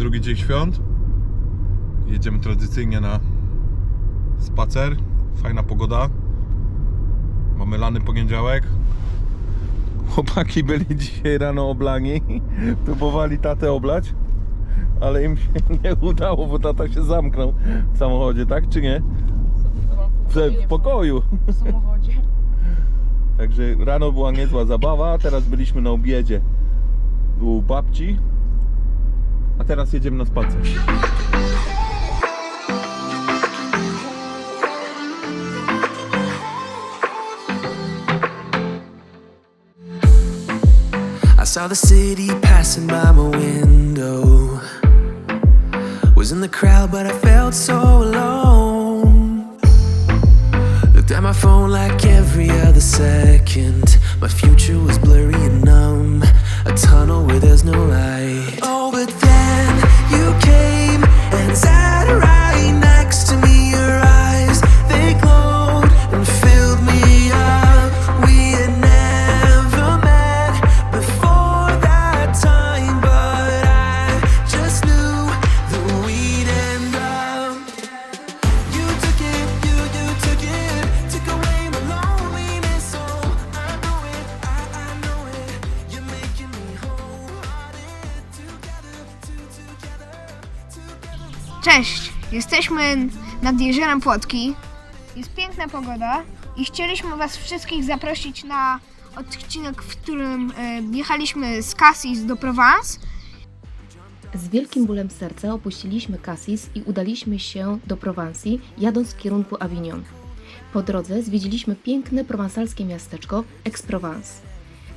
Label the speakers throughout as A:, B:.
A: drugi dzień świąt. Jedziemy tradycyjnie na spacer. Fajna pogoda. Mamy lany poniedziałek. Chłopaki byli dzisiaj rano oblani. Próbowali tatę oblać, ale im się nie udało, bo tata się zamknął w samochodzie, tak czy nie? W, w pokoju.
B: W samochodzie.
A: Także rano była niezła zabawa, teraz byliśmy na obiedzie u babci, a teraz jedziemy na spacer.
C: I saw the city passing by my window. Was in the crowd, but I felt so alone. Looked at my phone like every other second. My
B: Jesteśmy nad jeziorem Płotki. Jest piękna pogoda i chcieliśmy Was wszystkich zaprosić na odcinek, w którym e, jechaliśmy z Cassis do Provence.
D: Z wielkim bólem serca opuściliśmy Cassis i udaliśmy się do Prowansji, jadąc w kierunku Avignon. Po drodze zwiedziliśmy piękne prowansalskie miasteczko Aix-Provence.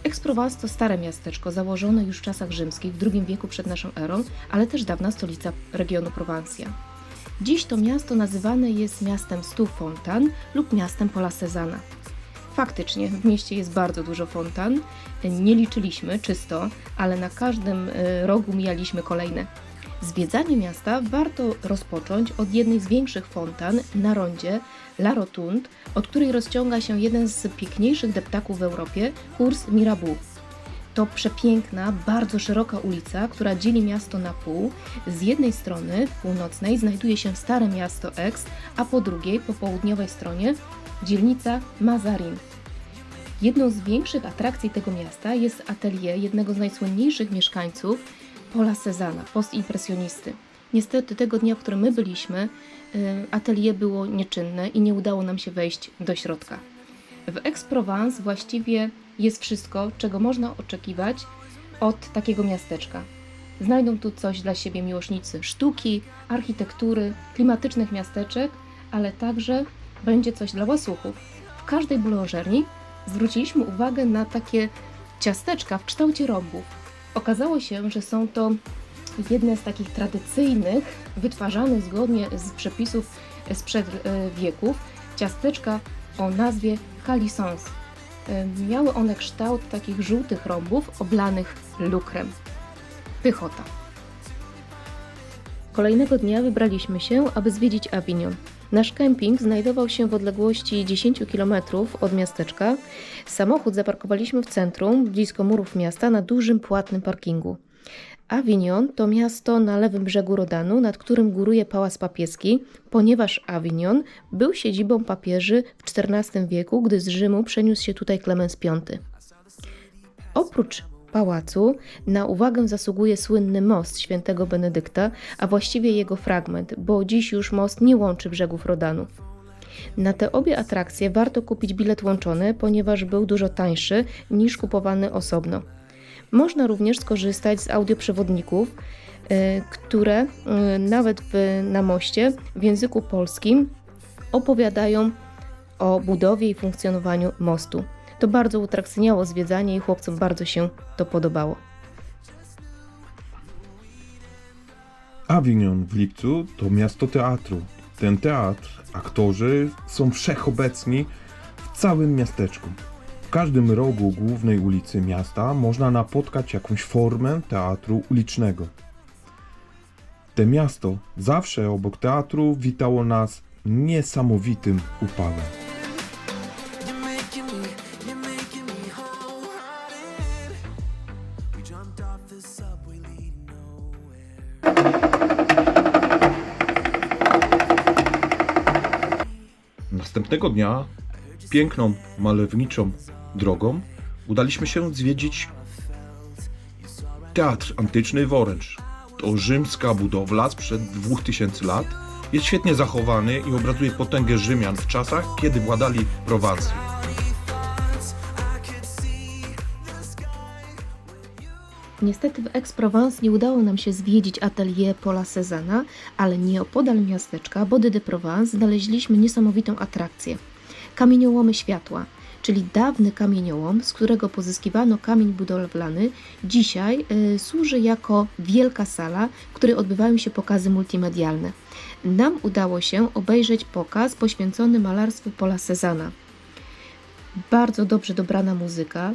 D: Aix-Provence to stare miasteczko założone już w czasach rzymskich w II wieku przed naszą erą, ale też dawna stolica regionu Prowansja. Dziś to miasto nazywane jest miastem stu fontan lub miastem Pola Cezana. Faktycznie, w mieście jest bardzo dużo fontan. Nie liczyliśmy czysto, ale na każdym y, rogu mijaliśmy kolejne. Zwiedzanie miasta warto rozpocząć od jednej z większych fontan na rondzie La Rotunde, od której rozciąga się jeden z piękniejszych deptaków w Europie, kurs Mirabeau. To przepiękna, bardzo szeroka ulica, która dzieli miasto na pół. Z jednej strony, północnej, znajduje się stare miasto Aix, a po drugiej, po południowej stronie, dzielnica Mazarin. Jedną z większych atrakcji tego miasta jest atelier jednego z najsłynniejszych mieszkańców Pola Cezana, postimpresjonisty. Niestety tego dnia, w którym my byliśmy, y, atelier było nieczynne i nie udało nam się wejść do środka. W Aix-Provence właściwie jest wszystko, czego można oczekiwać od takiego miasteczka. Znajdą tu coś dla siebie miłośnicy sztuki, architektury, klimatycznych miasteczek, ale także będzie coś dla łasuchów. W każdej boulangerii zwróciliśmy uwagę na takie ciasteczka w kształcie rąbów. Okazało się, że są to jedne z takich tradycyjnych, wytwarzanych zgodnie z przepisów sprzed e, wieków, ciasteczka o nazwie calissons. E, Miały one kształt takich żółtych rąbów oblanych lukrem. Pychota. Kolejnego dnia wybraliśmy się, aby zwiedzić Avignon. Nasz kemping znajdował się w odległości 10 km od miasteczka. Samochód zaparkowaliśmy w centrum, blisko murów miasta, na dużym płatnym parkingu. Avignon to miasto na lewym brzegu Rodanu, nad którym góruje pałac papieski, ponieważ Avignon był siedzibą papieży w XIV wieku, gdy z Rzymu przeniósł się tutaj Klemens V. Oprócz pałacu na uwagę zasługuje słynny most świętego Benedykta, a właściwie jego fragment, bo dziś już most nie łączy brzegów Rodanu. Na te obie atrakcje warto kupić bilet łączony, ponieważ był dużo tańszy niż kupowany osobno. Można również skorzystać z audioprzewodników, e, które e, nawet w, na moście w języku polskim opowiadają o budowie i funkcjonowaniu mostu. To bardzo utrakcyjniało zwiedzanie i chłopcom bardzo się to podobało.
A: Avignon w lipcu to miasto teatru. Ten teatr, aktorzy są wszechobecni w całym miasteczku każdym rogu głównej ulicy miasta można napotkać jakąś formę teatru ulicznego. Te miasto zawsze obok teatru witało nas niesamowitym upałem. Następnego dnia piękną, malowniczą drogą udaliśmy się zwiedzić Teatr Antyczny w Orange. To rzymska budowla sprzed 2000 lat. Jest świetnie zachowany i obrazuje potęgę Rzymian w czasach, kiedy władali Prowansją.
D: Niestety w Aix-Provence nie udało nam się zwiedzić atelier Paula Cézanne, ale nieopodal miasteczka Body de Provence znaleźliśmy niesamowitą atrakcję. Kamieniołomy światła, czyli dawny kamieniołom, z którego pozyskiwano kamień budowlany, dzisiaj y, służy jako wielka sala, w której odbywają się pokazy multimedialne. Nam udało się obejrzeć pokaz poświęcony malarstwu Paula Cézanne. Bardzo dobrze dobrana muzyka,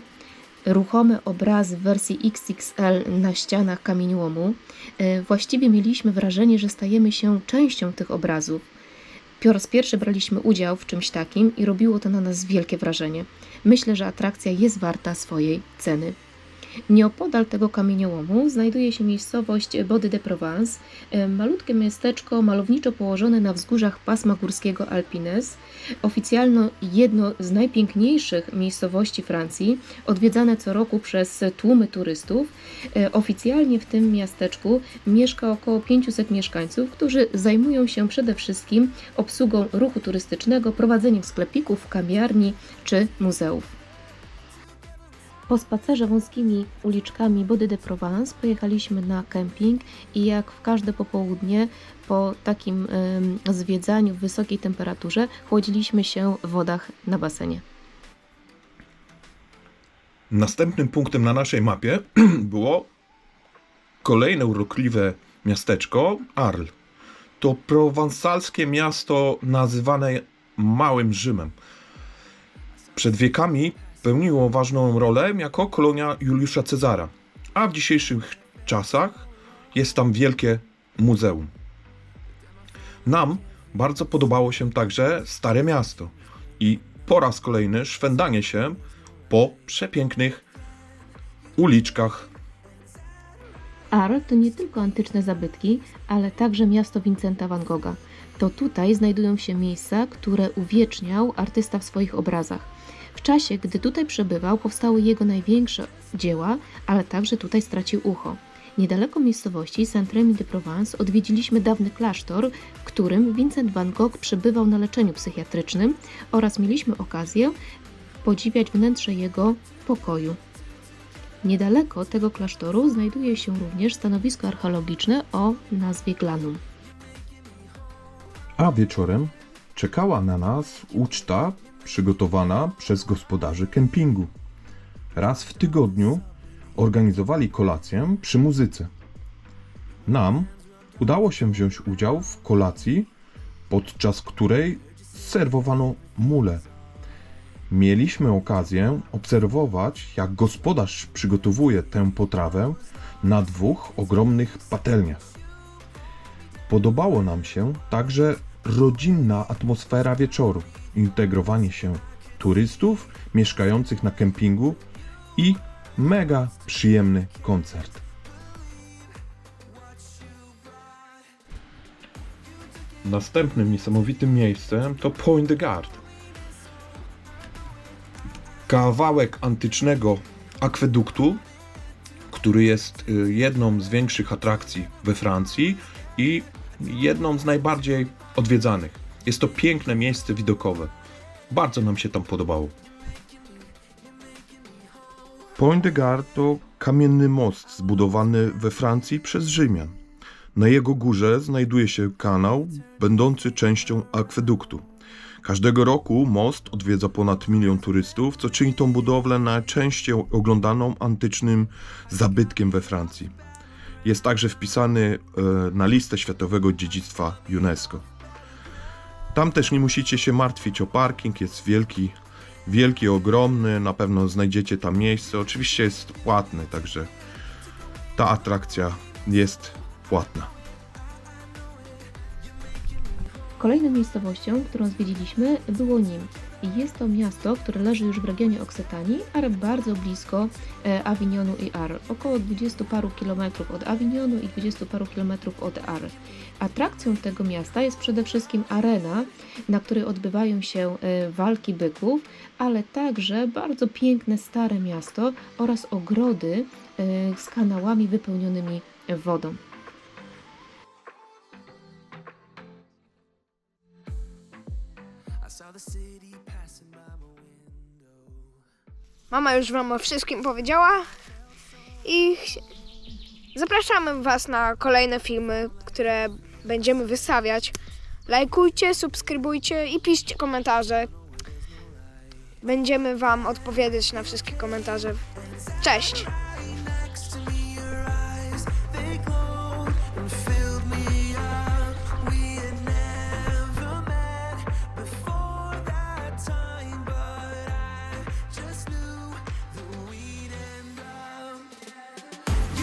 D: ruchome obrazy w wersji XXL na ścianach kamieniołomu. E, Właściwie mieliśmy wrażenie, że stajemy się częścią tych obrazów. Po raz pierwszy braliśmy udział w czymś takim i robiło to na nas wielkie wrażenie. Myślę, że atrakcja jest warta swojej ceny. Nieopodal tego kamieniołomu znajduje się miejscowość Body de Provence, e, malutkie miasteczko malowniczo położone na wzgórzach pasma górskiego Alpines, oficjalno jedno z najpiękniejszych miejscowości Francji, odwiedzane co roku przez tłumy turystów. E, Oficjalnie w tym miasteczku mieszka około 500 mieszkańców, którzy zajmują się przede wszystkim obsługą ruchu turystycznego, prowadzeniem sklepików, kawiarni czy muzeów. Po spacerze wąskimi uliczkami Body de Provence pojechaliśmy na kemping i jak w każde popołudnie po takim zwiedzaniu w wysokiej temperaturze chłodziliśmy się w wodach na basenie.
A: Następnym punktem na naszej mapie było kolejne urokliwe miasteczko Arles. To prowansalskie miasto nazywane Małym Rzymem. Przed wiekami pełniło ważną rolę jako kolonia Juliusza Cezara, a w dzisiejszych czasach jest tam wielkie muzeum. Nam bardzo podobało się także Stare Miasto i po raz kolejny szwendanie się po przepięknych uliczkach.
D: Arles to nie tylko antyczne zabytki, ale także miasto Vincenta van Gogha. To tutaj znajdują się miejsca, które uwieczniał artysta w swoich obrazach. W czasie, gdy tutaj przebywał, powstały jego największe dzieła, ale także tutaj stracił ucho. Niedaleko miejscowości Saint-Rémy de Provence odwiedziliśmy dawny klasztor, w którym Vincent van Gogh przebywał na leczeniu psychiatrycznym oraz mieliśmy okazję podziwiać wnętrze jego pokoju. Niedaleko tego klasztoru znajduje się również stanowisko archeologiczne o nazwie Glanum.
A: A wieczorem czekała na nas uczta przygotowana przez gospodarzy kempingu. Raz w tygodniu organizowali kolację przy muzyce. Nam udało się wziąć udział w kolacji, podczas której serwowano mule. Mieliśmy okazję obserwować, jak gospodarz przygotowuje tę potrawę na dwóch ogromnych patelniach. Podobało nam się także rodzinna atmosfera wieczoru, integrowanie się turystów mieszkających na kempingu i mega przyjemny koncert. Następnym niesamowitym miejscem to Point Garde. Kawałek antycznego akweduktu, który jest y, jedną z większych atrakcji we Francji i jedną z najbardziej odwiedzanych. Jest to piękne miejsce widokowe. Bardzo nam się tam podobało. Point de Garde to kamienny most zbudowany we Francji przez Rzymian. Na jego górze znajduje się kanał będący częścią akweduktu. Każdego roku most odwiedza ponad milion turystów, co czyni tą budowlę najczęściej oglądaną antycznym zabytkiem we Francji. Jest także wpisany e, na listę światowego dziedzictwa UNESCO. Tam też nie musicie się martwić o parking, jest wielki, wielki, ogromny, na pewno znajdziecie tam miejsce. Oczywiście jest płatny, także ta atrakcja jest płatna.
D: Kolejną miejscowością, którą zwiedziliśmy, było Nim. I Jest to miasto, które leży już w regionie Oksytanii, ale bardzo blisko e, Avignonu i Arles. Około 20 paru kilometrów od Avignonu i 20 paru kilometrów od Arles. Atrakcją tego miasta jest przede wszystkim arena, na której odbywają się e, walki byków, ale także bardzo piękne stare miasto oraz ogrody e, z kanałami wypełnionymi wodą.
B: Mama już Wam o wszystkim powiedziała i zapraszamy Was na kolejne filmy, które będziemy wystawiać. Lajkujcie, subskrybujcie i piszcie komentarze. Będziemy Wam odpowiadać na wszystkie komentarze. Cześć!